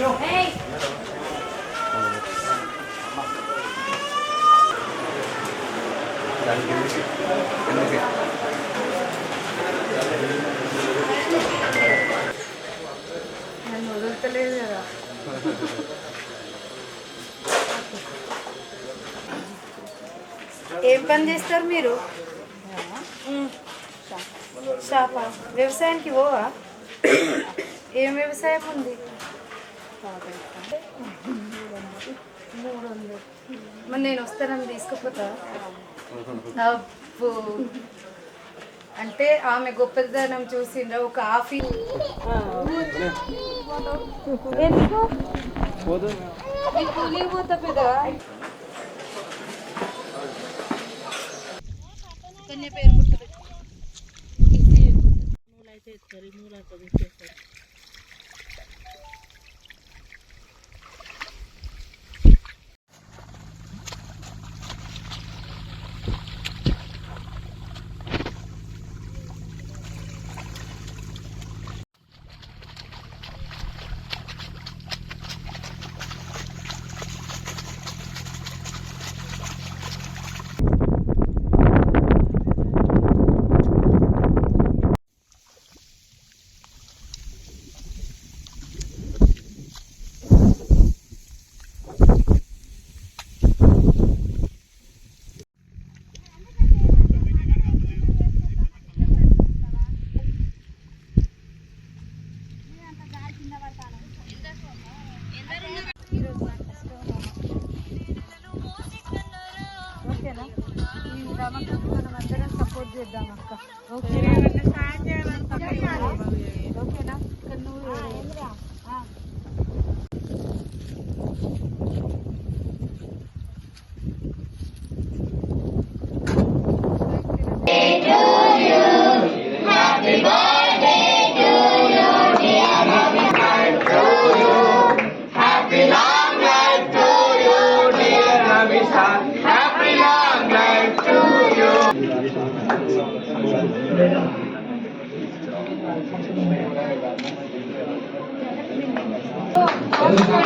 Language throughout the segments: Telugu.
Hey! నన్ను వదలతలేదు కదా ఏం పని చేస్తారు మీరు షాపా వ్యవసాయానికి పోవా ఏం వ్యవసాయం ఉంది మరి నేను వస్తానని తీసుకుపోతా. అబ్బో. అంటే ఆమె గొప్పదనం చూసిండ్రా ఒక ఎందుకు కూలికి పోతా పెద్ద పేరు గుర్తుపెట్టు ఓకేనా మనం అందరం సపోర్ట్ చేద్దాం అక్క. ఓకేనా? ఓకేనా? నువ్వు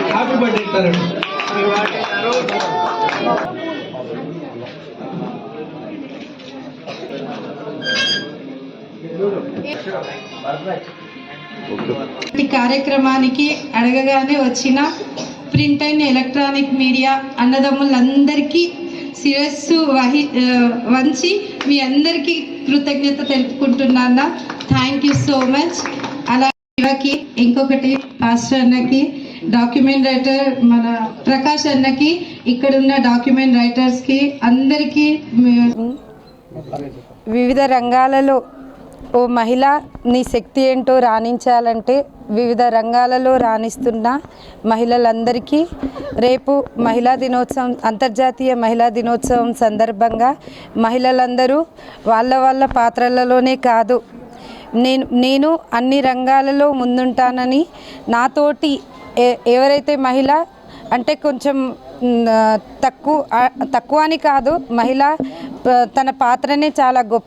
హ్యాపీ బర్త్డే ఇస్తారండి ఈ కార్యక్రమానికి అడగగానే వచ్చిన ప్రింట్ అండ్ ఎలక్ట్రానిక్ మీడియా అన్నదమ్ములందరికీ శిరస్సు వహి వంచి మీ అందరికీ కృతజ్ఞత తెలుపుకుంటున్నాను థ్యాంక్ యూ సో మచ్ అలా శివకి ఇంకొకటి పాస్టర్ అన్నకి డాక్యుమెంట్ రైటర్ మన ప్రకాష్ అన్నకి ఇక్కడున్న డాక్యుమెంట్ రైటర్స్కి అందరికీ వివిధ రంగాలలో ఓ మహిళ నీ శక్తి ఏంటో రాణించాలంటే వివిధ రంగాలలో రాణిస్తున్న మహిళలందరికీ రేపు మహిళా దినోత్సవం అంతర్జాతీయ మహిళా దినోత్సవం సందర్భంగా మహిళలందరూ వాళ్ళ వాళ్ళ పాత్రలలోనే కాదు నేను నేను అన్ని రంగాలలో ముందుంటానని నాతోటి ఎవరైతే మహిళ అంటే కొంచెం తక్కువ తక్కువ అని కాదు మహిళ తన పాత్రనే చాలా గొప్ప